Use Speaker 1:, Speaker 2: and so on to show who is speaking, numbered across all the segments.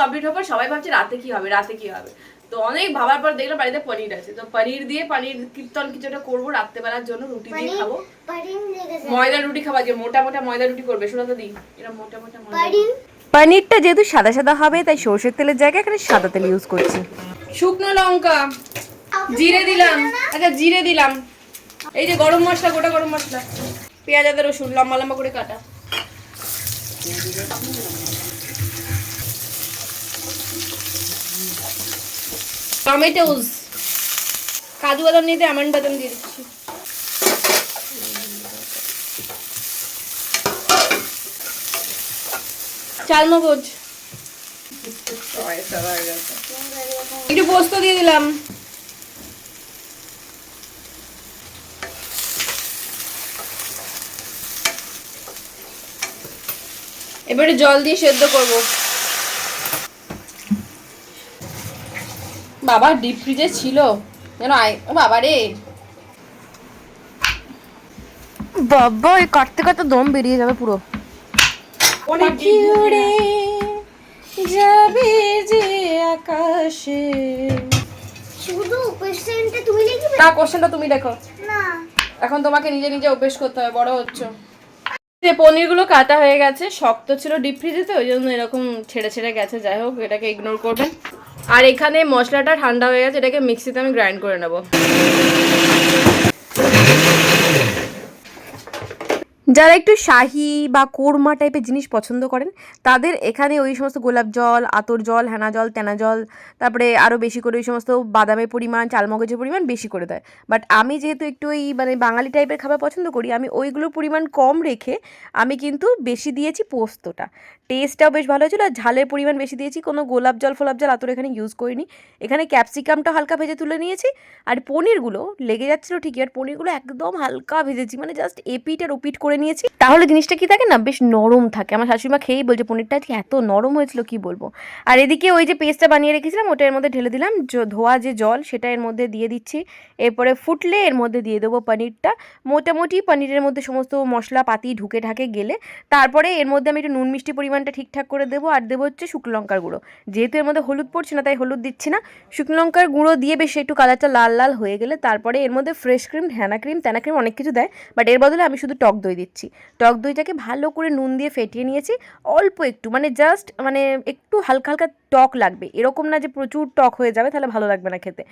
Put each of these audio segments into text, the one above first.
Speaker 1: Complete হওয়ার পর সবাই ভাবছে রাতে কি হবে রাতে কি হবে। তো অনেক ভাবার পর দেখলাম বাড়িতে পনির আছে। তো পনির দিয়ে পনির কীর্তন কিছু একটা করব রাত্রেবেলার জন্য রুটি দিয়ে খাব। ময়দা রুটি খাবার যে মোটা মোটা ময়দা রুটি করবে শোনো তো দি এরা মোটা মোটা ময়দা
Speaker 2: পনিরটা যেহেতু সাদা সাদা হবে তাই সর্ষের তেলের জায়গায় এখানে সাদা তেল ইউজ করছি।
Speaker 1: শুকনো লঙ্কা জিরে দিলাম। আচ্ছা জিরে দিলাম। এই যে গরম মশলা গোটা গরম মশলা। পেঁয়াজ আদা রসুন লম্বা লম্বা করে কাটা। টমেটোস কাজু বাদাম নিতে আমন্ড বাদাম দিয়ে দিচ্ছি। চালমগজ। একটু পোস্ত দিয়ে দিলাম। এবারে জল দিয়ে সেদ্ধ করব। বাবা ডিপ ফ্রিজে ছিল। যেন আই ও বাবা রে।
Speaker 2: বাবা এই কাটতে কাটতে দম বেরিয়ে যাবে পুরো।
Speaker 1: পাখি উড়ে যাবে যে আকাশে।
Speaker 3: শুধু কোশ্চেনটা তুমি লিখবে?
Speaker 1: না কোশ্চেনটা তুমি দেখো।
Speaker 3: না।
Speaker 1: এখন তোমাকে নিজে নিজে অভ্যেস করতে হবে বড় হচ্ছ। যে পনিরগুলো কাটা হয়ে গেছে শক্ত ছিল ডিপ ফ্রিজে তো ওই জন্য এরকম ছেড়ে ছেড়ে গেছে। যাই হোক এটাকে ইগনোর করবেন। আর এখানে মশলাটা ঠান্ডা হয়ে গেছে এটাকে মিক্সিতে আমি গ্রাইন্ড করে নেব।
Speaker 2: যারা একটু শাহি বা কোরমা টাইপের জিনিস পছন্দ করেন, তাদের এখানে ওই সমস্ত গোলাপ জল, আতর জল, হেনা জল, তেনা জল, তারপরে আরও বেশি করে ওই সমস্ত বাদামের পরিমাণ চালমগজের পরিমাণ বেশি করে দেয়। বাট আমি যেহেতু একটু ওই মানে বাঙালি টাইপের খাবার পছন্দ করি, আমি ওইগুলোর পরিমাণ কম রেখে আমি কিন্তু বেশি দিয়েছি পোস্তটা। টেস্টটাও বেশ ভালো হয়েছিল, আর ঝালের পরিমাণ বেশি দিয়েছি, কোনো গোলাপ জল, ফোলাপ জল আতর এখানে ইউজ করিনি। এখানে ক্যাপসিকামটা হালকা ভেজে তুলে নিয়েছি, আর পনিরগুলো লেগে যাচ্ছিল ঠিকই, আর পনিরগুলো একদম হালকা ভেজেছি মানে জাস্ট এপিট আর ওপিট করে নিয়েছি। তাহলে জিনিসটা কি থাকে না, বেশ নরম থাকে। আমার শাশুড়িমা খেয়েই বলছে, পনিরটা আজকে এত নরম হয়েছিল, কি বলব? আর এদিকে ওই যে পেস্টটা বানিয়ে রেখেছিলাম, ওটা এর মধ্যে ঢেলে দিলাম। ধোয়া যে জল, সেটা এর মধ্যে দিয়ে দিচ্ছি। এরপরে ফুটলে এর মধ্যে দিয়ে দেবো পনিরটা। মোটামুটি পনিরের মধ্যে সমস্ত মশলা পাতি ঢুকে ঢাকে গেলে, তারপরে এর মধ্যে আমি একটু নুন মিষ্টি পরিমাণটা ঠিকঠাক করে দেবো। আর দেবো হচ্ছে শুকনো লঙ্কার গুঁড়ো। যেহেতু এর মধ্যে হলুদ পড়ছে না, তাই হলুদ দিচ্ছি না। শুকনো লঙ্কার গুঁড়ো দিয়ে বেশ একটু কালারটা লাল লাল হয়ে গেলে, তারপরে এর মধ্যে ফ্রেশ ক্রিম, হ্যানা ক্রিম তেনা ক্রিম অনেক কিছু দেয়। বাট এর বদলে আমি শুধু টক দই দিচ্ছি। টক দইটাকে ভালো করে নুন দিয়ে ফেটিয়ে নিয়েছি। অল্প একটু মানে জাস্ট মানে একটু হালকা হালকা টক লাগবে। এরকম না যে প্রচুর টক হয়ে যাবে, তাহলে ভালো লাগবে না খেতে।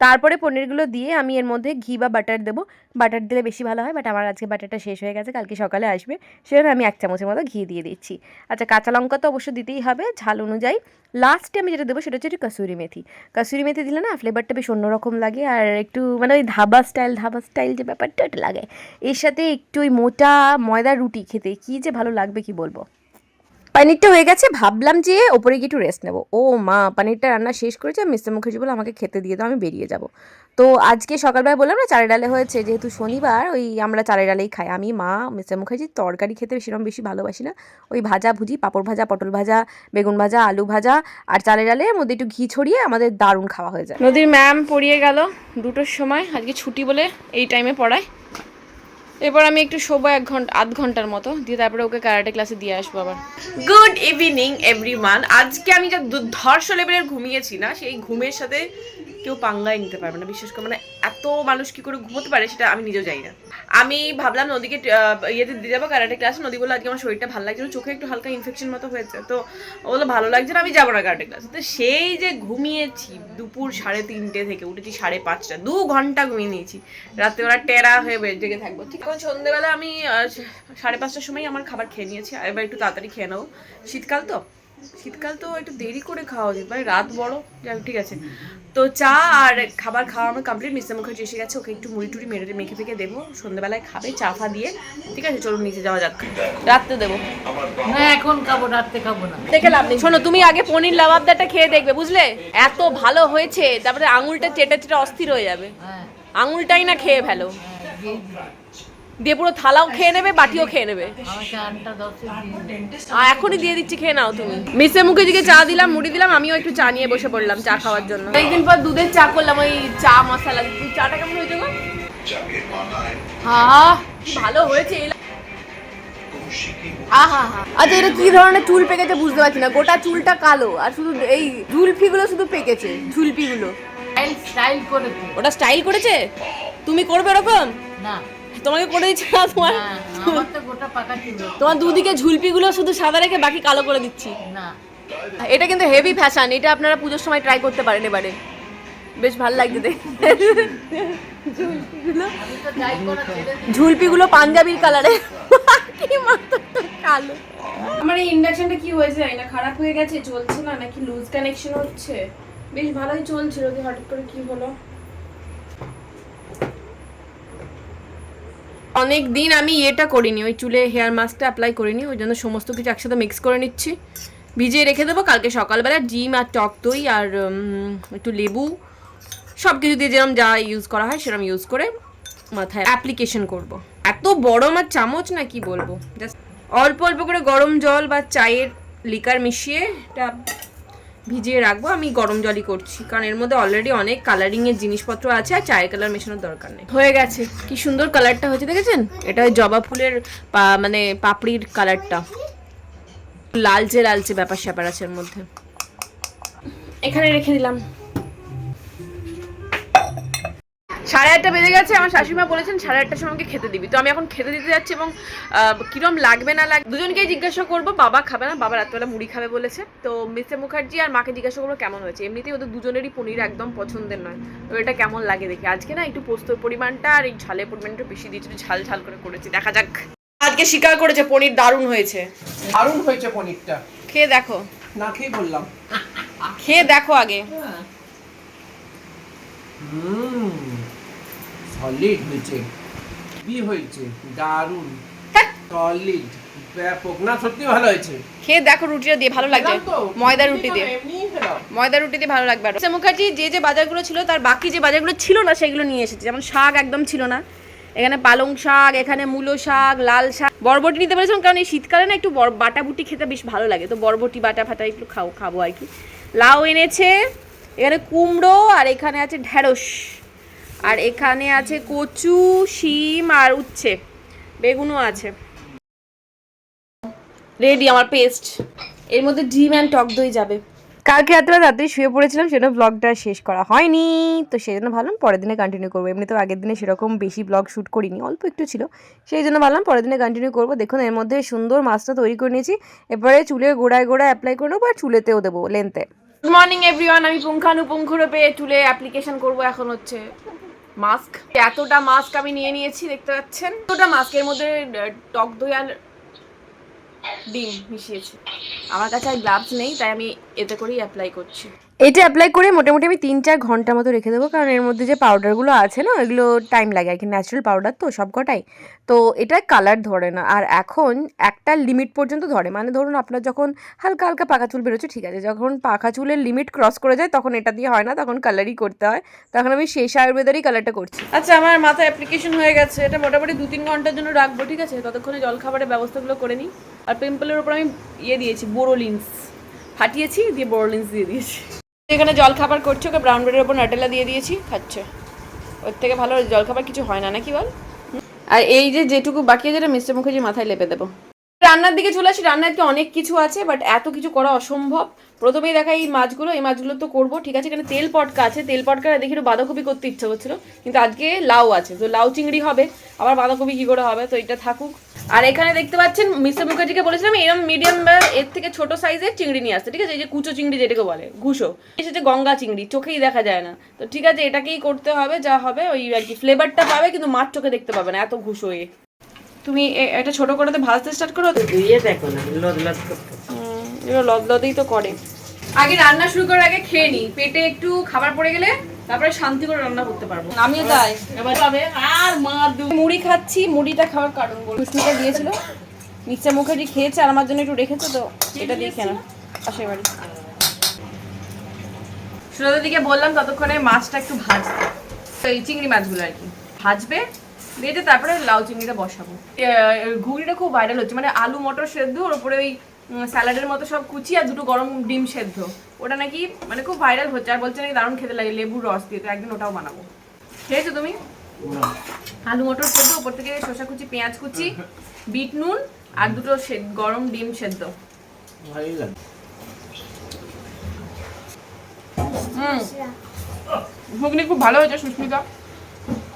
Speaker 2: তারপরে পনিরগুলো দিয়ে আমি এর মধ্যে ঘি বা বাটার দেবো। বাটার দিলে বেশি ভালো হয় বাট আমার আজকে বাটারটা শেষ হয়ে গেছে, কালকে সকালে আসবে। সেজন্য আমি এক চামচের মতো ঘি দিয়ে দিচ্ছি। আচ্ছা কাঁচা লঙ্কা তো অবশ্যই দিতেই হবে। ঝাল অনুযায়ী লাস্টে আমি যেটা দেবো সেটা হচ্ছে একটু কাসুরি মেথি। কাসুরি মেথি দিলে না ফ্লেভারটা বেশ অন্যরকম লাগে আর একটু মানে ওই ধাবা স্টাইল ধাবা স্টাইল যে ব্যাপারটা, ওটা লাগে। এর সাথে একটু ওই মোটা ময়দা রুটি খেতে, কী যে ভালো লাগবে কি বলব? পানিরটা হয়ে গেছে, ভাবলাম যে ওপরে গিয়ে একটু রেস্ট নেব। ও মা, পানিরটা রান্না শেষ করেছে মিস্টার মুখার্জি বলে আমাকে খেতে দিয়ে দাও, আমি বেরিয়ে যাব। তো আজকে সকালবেলা বললাম না চালে ডালে হয়েছে, যেহেতু শনিবার, ওই আমরা চালে ডালেই খাই। আমি, মা, মিস্টার মুখার্জির তরকারি খেতে সেরকম বেশি ভালোবাসি না। ওই ভাজা ভুজি, পাঁপড় ভাজা, পটল ভাজা, বেগুন ভাজা, আলু ভাজা আর চালে ডালের মধ্যে একটু ঘি ছড়িয়ে আমাদের দারুণ খাওয়া হয়ে যায়।
Speaker 1: নদীর ম্যাম পড়িয়ে গেল দুটোর সময়, আজকে ছুটি বলে এই টাইমে পড়ায়। এবার আমি একটু শোবো এক ঘণ্টা, আধ ঘণ্টার মতো, দিয়ে তারপরে ওকে কারাটে ক্লাসে দিয়ে আসব আবার। গুড ইভিনিং এভরিওয়ান আজকে আমি যা ধর্ষ লেভেলের ঘুমিয়েছি না, সেই ঘুমের সাথে কেউ পাঙ্গাই নিতে পারবে না। বিশেষ করে মানে এত মানুষ কি করে ঘুমোতে পারে সেটা আমি নিজেও জানি না। আমি ভাবলাম নদীকে ইয়েতে দিয়ে যাব ক্যারাটে ক্লাসে নদী বলে আজকে আমার শরীরটা ভালো লাগছে চোখে একটু হালকা ইনফেকশন মতো হয়েছে। তো ও বলল, ভালো লাগছে না, আমি যাব না ক্যারাটে ক্লাসে তো সেই যে ঘুমিয়েছি দুপুর সাড়ে তিনটে থেকে, উঠেছি সাড়ে পাঁচটা, দু ঘণ্টা ঘুমিয়ে নিয়েছি। রাত্রেবেলা টেরা হয়ে বেড জেগে থাকব। ঠিক এখন সন্ধ্যেবেলা আমি সাড়ে পাঁচটার সময় আমার খাবার খেয়ে নিয়েছি। এবার একটু তাড়াতাড়ি খেয়ে নেব শীতকাল তো? শীতকাল তো একটু দেরি করে খাওয়া উচিত। মানে রাত বড়, যাই ঠিক আছে। তো চা আর খাবার খাওয়া আমার কমপ্লিট মিস্টার মুখার্জি এসে গেছে ওকে একটু মুড়ি টুড়ি মেরে মেখে ফেকে দেবো। সন্ধ্যাবেলায় খাবে চা ফা দিয়ে। ঠিক আছে চলুন নিচে যাওয়া যাক। রাত্রে দেবো।
Speaker 4: না এখন খাব রাত্রে খাব না।
Speaker 1: দেখে লাভ নেই। শোনো তুমি আগে পনির লাবাবদাটা খেয়ে দেখবে বুঝলে? এত ভালো হয়েছে তারপরে আঙুলটা চেটে চেটে অস্থির হয়ে যাবে।
Speaker 4: হ্যাঁ।
Speaker 1: আঙুলটাই না খেয়ে ফেলো।
Speaker 4: হ্যাঁ, দিয়ে
Speaker 1: পুরো থালাও খেয়ে নেবে বাটিও খেয়ে নেবে। আর এখনই দিয়ে দিচ্ছি খেয়ে নাও তুমি। মিসে মুখেজিকে চা দিলাম মুড়ি দিলাম আমিও একটু চা নিয়ে বসে পড়লাম চা খাওয়ার জন্য। একদিন পর দুধের চা করলাম ওই চা মশলা। চাটা কেমন হয়েছে গো? হ্যাঁ ভালো হয়েছে
Speaker 2: আচ্ছা এটা কি ধরনের চুল পেকেছে বুঝতে পারছি না। গোটা চুলটা কালো আর শুধু এই ঝুলফিগুলো শুধু পেকেছে ঝুলপিগুলো
Speaker 4: স্টাইল স্টাইল করেছে।
Speaker 2: ওটা স্টাইল করেছে? তুমি করবে এরকম
Speaker 4: না।
Speaker 2: তোমাকে করে দিচ্ছে না তোমার
Speaker 4: না, আমার তো গোটা পাকা ছিল
Speaker 2: তোমার দুদিকে ঝুলপিগুলো শুধু সাদা রেখে বাকি কালো করে দিচ্ছি।
Speaker 4: না।
Speaker 2: এটা কিন্তু হেভি ফ্যাশন এটা আপনারা পুজোর সময় ট্রাই করতে পারেন এবারে। বেশ ভালো লাগছে দেখতে।
Speaker 4: আমি তো যাই করা ছেড়ে
Speaker 2: ঝুলপিগুলো পাঞ্জাবির কালারে কালো।
Speaker 1: আমার এই ইন্ডাকশনটা কি হয়েছে জানি না খারাপ হয়ে গেছে চলছে না নাকি লুজ কানেকশন হচ্ছে? বেশ ভালোই চলছিল কি হঠাৎ করে কি হলো? অনেক দিন আমি এটা করিনি, ওই চুলে হেয়ার মাস্কটা অ্যাপ্লাই করিনি, ওই জন্য সমস্ত কিছু একসাথে মিক্স করে নিচ্ছি ভিজিয়ে রেখে দেবো, কালকে সকালবেলা ডিম আর টক দই আর একটু লেবু সব কিছু দিয়ে যেরকম যা ইউজ করা হয় সেরকম ইউজ করে মাথায় অ্যাপ্লিকেশন করব। এত বড় আমার চামচ না কি বলব জাস্ট অল্প অল্প করে গরম জল বা চায়ের লিকার মিশিয়ে এটা ভিজিয়ে রাখব আমি গরম জলই করছি। কারণ এর মধ্যে অলরেডি অনেক কালারিং এর জিনিসপত্র আছে আর চায়ের কালার মেশানোর দরকার নেই। হয়ে গেছে। কি সুন্দর কালারটা হয়েছে দেখেছেন? এটা ওই জবা ফুলের পা- মানে পাপড়ির কালারটা লালচে লালচে ব্যাপার স্যাপার আছে এর মধ্যে। এখানে রেখে দিলাম। সাড়ে আটটা বেজে গেছে আমার শাশুড়িমা বলেছেন সাড়ে আটটার সময় খেতে দিবি। তো আমি এখন খেতে দিতে যাচ্ছি এবং কিরম লাগবে না লাগবে দুজনকেই জিজ্ঞাসা করব বাবা খাবে না বাবা রাত্রেবেলা মুড়ি খাবে বলেছে। তো মিস্টার মুখার্জি আর মাকে জিজ্ঞাসা করব কেমন হয়েছে। এমনিতেই ওদের দুজনেরই পনির একদম পছন্দের নয়। তো এটা কেমন লাগে দেখি। আজকে না একটু পোস্তর পরিমাণটা আর এই ঝালের পরিমাণটা বেশি দিয়েছি একটু ঝাল ঝাল করে করেছি। দেখা যাক। আজকে স্বীকার করেছে পনির দারুণ হয়েছে।
Speaker 5: দারুণ হয়েছে পনিরটা।
Speaker 1: খেয়ে দেখো।
Speaker 5: না খেয়ে বললাম।
Speaker 1: খেয়ে দেখো আগে।
Speaker 5: হুম। সলিড হয়েছে। বি হয়েছে? দারুণ। সলিড ব্যাপক। না সত্যি ভালো হয়েছে।
Speaker 1: খেয়ে দেখো রুটিটা দিয়ে ভালো লাগছে। ময়দা রুটি দিয়ে। ময়দা রুটি দিয়ে ভালো লাগবে আরও। মুখার্জি যে যে বাজারগুলো ছিল তার বাকি যে বাজারগুলো ছিল না সেগুলো নিয়ে এসেছে। যেমন শাক একদম ছিল না। এখানে পালং শাক এখানে মূলো শাক লাল শাক। বরবটি নিতে পেরেছিলাম কারণ এই শীতকালে না একটু বাটা বুটি খেতে বেশ ভালো লাগে। তো বরবটি বাটা ফাটা একটু খাও খাব আর কি। লাউ এনেছে। এখানে কুমড়ো আর এখানে আছে ঢ্যাঁড়স আর এখানে আছে কচু শিম আর উচ্ছে। বেগুনও আছে। রেডি আমার পেস্ট এর মধ্যে ডিম অ্যান্ড টক দই যাবে।
Speaker 2: কালকে রাত্রে রাত্রে শুয়ে পড়েছিলাম সেটা ব্লগটা শেষ করা হয়নি। তো সেই জন্য ভাবলাম পরের দিনে কন্টিনিউ করব। এমনিতেও আগের দিনে সেরকম বেশি ব্লগ শ্যুট করিনি অল্প একটু ছিল। সেই জন্য ভাবলাম পরের দিনে কন্টিনিউ করব। দেখুন এর মধ্যে সুন্দর মাছটা তৈরি করে নিয়েছি। এরপরে চুলে গোড়ায় গোড়ায় অ্যাপ্লাই করে নেব আর চুলেতেও দেবো লেন্থে
Speaker 1: গুড মর্নিং এভরিওয়ান আমি পুঙ্খানুপুঙ্খরূপে চুলে অ্যাপ্লিকেশন করব এখন হচ্ছে। মাস্ক। এতটা মাস্ক আমি নিয়ে নিয়েছি, দেখতে পাচ্ছেন? এতটা মাস্কের মধ্যে টক দই আর ডিম মিশিয়েছি। আমার কাছে আর গ্লাভস নেই, তাই আমি এতে করেই অ্যাপ্লাই করছি।
Speaker 2: এটা অ্যাপ্লাই করে মোটামুটি আমি তিন চার ঘণ্টা মতো রেখে দেবো, কারণ এর মধ্যে যে পাউডারগুলো আছে না এগুলো টাইম লাগে আর কি ন্যাচারাল পাউডার তো সব কটাই। তো এটা কালার ধরে না, আর এখন একটা লিমিট পর্যন্ত ধরে। মানে ধরুন আপনার যখন হালকা হালকা পাকা চুল বেরোচ্ছে, ঠিক আছে, যখন পাকা চুলের লিমিট ক্রস করে যায়, তখন এটা দিয়ে হয় না, তখন কালারই করতে হয়। তখন আমি শেষ আয়ুর্বেদারই কালারটা করছি।
Speaker 1: আচ্ছা আমার মাথায় অ্যাপ্লিকেশন হয়ে গেছে, এটা মোটামুটি দু তিন ঘণ্টার জন্য রাখব, ঠিক আছে? ততক্ষণে জলখাবারের ব্যবস্থাগুলো করে নিই। আর পিম্পলের উপর আমি ইয়ে দিয়েছি বোরোলিন্স ফাটিয়েছি, দিয়ে বোরোলিন্স দিয়ে দিয়েছি। এখানে জল খাবার করছে, ওকে ব্রাউন ব্রেডের ওপর নাটেলা দিয়ে দিয়েছি, খাচ্ছে। ওর থেকে ভালো জল খাবার কিছু হয় না, নাকি বল? আর এই যে যেটুকু বাকি আছে যেটা মিস্টার মুখার্জি মাথায় লেপে দেবো। রান্নার দিকে চলে আসি। রান্নার দিকে অনেক কিছু আছে বাট এত কিছু করা অসম্ভব। প্রথমেই দেখা এই মাছগুলো এই মাছগুলো তো করব, ঠিক আছে? এখানে তেল পটকা আছে, তেল পটকা দেখি বাঁধাকপি করতে ইচ্ছা করছিল, কিন্তু আজকে লাউ আছে, তো লাউ চিংড়ি হবে, আবার বাঁধাকপি কি করে হবে, তো এটা থাকুক। আর এখানে দেখতে পাচ্ছেন, মিস্টার মুখার্জিকে বলেছিলাম এরকম মিডিয়াম বা এর থেকে ছোট সাইজের চিংড়ি নিয়ে আসতে, ঠিক আছে? এই যে কুচো চিংড়ি যেটাকে বলে, ঘুষো। এসেছে গঙ্গা চিংড়ি, চোখেই দেখা যায় না। তো ঠিক আছে, এটাকেই করতে হবে, যা হবে ওই আর কি ফ্লেভারটা পাবে, কিন্তু মাছ চোখে দেখতে পাবে না, এত ঘুষো এ। তুমি এ- এটা ছোট করে তো ভাজতে স্টার্ট করো?
Speaker 4: ধুয়ে দেখো না লদ লদ করতে।
Speaker 1: হুম, এগুলো লদলদেই তো করে। আগে রান্না শুরু করার আগে খেয়ে নি। পেটে একটু খাবার পড়ে গেলে তারপরে শান্তি করে রান্না করতে পারব। আমিও তাই।
Speaker 4: এবার তবে আর মা
Speaker 1: মুড়ি খাচ্ছি মুড়িটা খাওয়ার কারণ বল। সুস্মিতা দিয়েছিল। নিচে মুখার্জি খেয়েছে আর আমার জন্য একটু রেখেছে তো। এটা দিয়ে খেয়ে না পাশের বাড়ি। সুরদের দিকে বললাম ততক্ষণে মাছটা একটু ভাজতে। তো এই চিংড়ি মাছগুলো আর কি। ভাজবে ভেজে তারপরে লাউ চিংড়িটা বসাবো। ঘুগনিটা খুব ভাইরাল হচ্ছে। মানে আলু মটর সেদ্ধ ওর উপরে ওই স্যালাডের মতো সব কুচি আর দুটো গরম ডিম সেদ্ধ। ওটা নাকি মানে খুব ভাইরাল হচ্ছে আর বলছে নাকি দারুণ খেতে লাগে লেবুর রস দিয়ে। তো একদিন ওটাও বানাবো। খেয়েছো তুমি? আলু মটর সেদ্ধ উপর থেকে শসা কুচি পেঁয়াজ কুচি বিট নুন আর দুটো গরম ডিম সেদ্ধ। হুম। ঘুগনি খুব ভালো হয়েছে সুস্মিতা।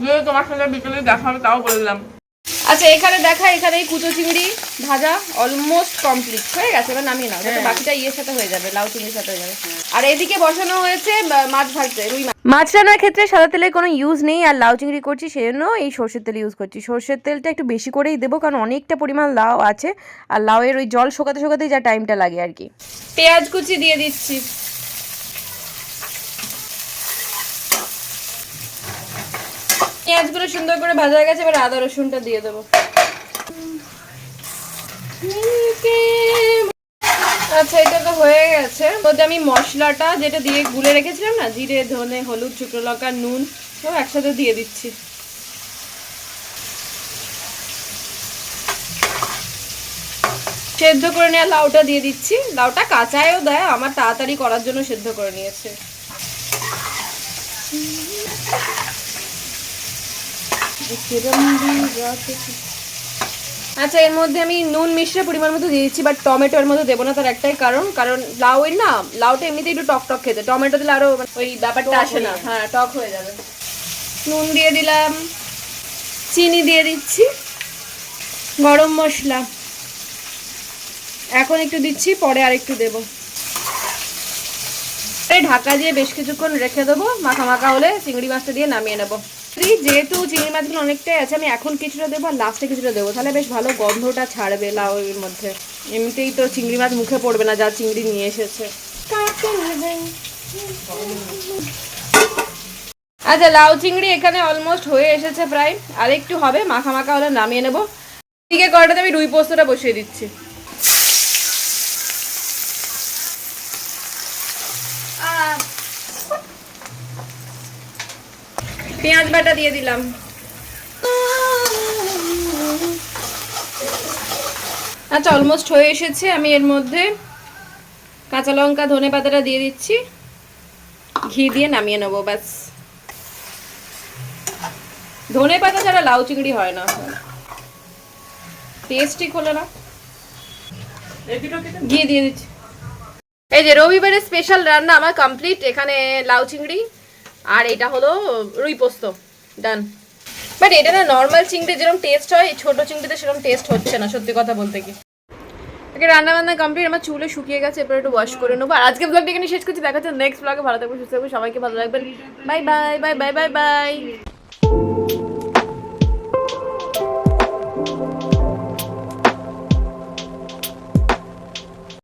Speaker 1: যদি তোমার সাথে বিকেলে দেখা হবে তাও বলে দিলাম। আচ্ছা এখানে দেখা এখানে এই কুচো চিংড়ি ভাজা অলমোস্ট কমপ্লিট হয়ে গেছে এবার নামিয়ে নাও যাতে বাকিটা ইয়ের সাথে হয়ে যাবে লাউ চিংড়ির সাথে হয়ে যাবে। আর এদিকে বসানো হয়েছে মাছ ভাজতে রুই মাছ।
Speaker 2: মাছ রান্নার ক্ষেত্রে সাদা তেলের কোনো ইউজ নেই আর লাউ চিংড়ি করছি সেজন্য এই সর্ষের তেল ইউজ করছি। সর্ষের তেলটা একটু বেশি করেই দেবো কারণ অনেকটা পরিমাণ লাউ আছে আর লাউয়ের ওই জল শোকাতে শোকাতেই যা টাইমটা লাগে আর কি।
Speaker 1: পেঁয়াজ কুচি দিয়ে দিচ্ছি। পেঁয়াজগুলো সুন্দর করে ভাজা হয়ে গেছে, এবার আদা রসুনটা দিয়ে দেবো। আচ্ছা এটা তো হয়ে গেছে। ওতে আমি মশলাটা যেটা দিয়ে গুলে রেখেছিলাম না, জিরে, ধনে, হলুদ, শুকনো লঙ্কা, নুন, সব একসাথে দিয়ে দিচ্ছি। সেদ্ধ করে নেওয়া লাউটা দিয়ে দিচ্ছি। লাউটা কাঁচায়ও দেয়, আমার তাড়াতাড়ি করার জন্য সেদ্ধ করে নিয়েছে। আচ্ছা এর মধ্যে আমি নুন মিশ্রে পরিমাণ মতো দিয়ে দিচ্ছি বাট টমেটো এর মধ্যে দেবো না তার একটাই কারণ। কারণ লাউ লাউয়ের না লাউটা এমনিতেই একটু টক টক খেতে। টমেটো দিলে আরও ওই ব্যাপারটা আসে না। হ্যাঁ টক হয়ে যাবে। নুন দিয়ে দিলাম চিনি দিয়ে দিচ্ছি গরম মশলা। এখন একটু দিচ্ছি পরে আর একটু দেবো। ঢাকা দিয়ে বেশ কিছুক্ষণ রেখে দেবো মাখা মাখা হলে চিংড়ি মাছটা দিয়ে নামিয়ে নেব। এই যেহেতু চিংড়ি মাছগুলো অনেকটাই আছে, আমি এখন কিছুটা দেবো আর লাস্টে কিছুটা দেবো। তাহলে বেশ ভালো গন্ধটা ছাড়বে লাউ এর মধ্যে। এমনিতেই তো চিংড়ি মাছ মুখে পড়বে না, যা চিংড়ি নিয়ে এসেছে। আচ্ছা লাউ চিংড়ি এখানে অলমোস্ট হয়ে এসেছে প্রায়। আর একটু হবে মাখা মাখা হলে নামিয়ে নেব। দিকে কড়াটাতে আমি রুই পোস্তটা বসিয়ে দিচ্ছি। পেঁয়াজ বাটা দিয়ে দিলাম। আচ্ছা অলমোস্ট হয়ে এসেছে। আমি এর মধ্যে কাঁচা লঙ্কা ধনে পাতাটা দিয়ে দিচ্ছি। ঘি দিয়ে নামিয়ে নেব ব্যাস। ধনে পাতা ছাড়া লাউ চিংড়ি হয় না। টেস্ট ঠিক হলো না। ঘি দিয়ে দিচ্ছি। এই যে রবিবারের স্পেশাল রান্না আমার কমপ্লিট এখানে লাউ চিংড়ি আর এটা হলো রুই পোস্ত। ডান বাট এটা না নর্মাল চিংড়ি যেরকম টেস্ট হয় ছোটো চিংড়িতে সেরকম টেস্ট হচ্ছে না, সত্যি কথা বলতে কি। ওকে রান্নাবান্না কমপ্লিট আমার চুলে শুকিয়ে গেছে এবার একটু ওয়াশ করে নেব। আর আজকে ব্লগটা এখানে শেষ করছি দেখাচ্ছে নেক্সট ব্লগে ভালো থাকবে সুস্থ থাকবে সবাইকে ভালো লাগবে bye bye bye bye bye bye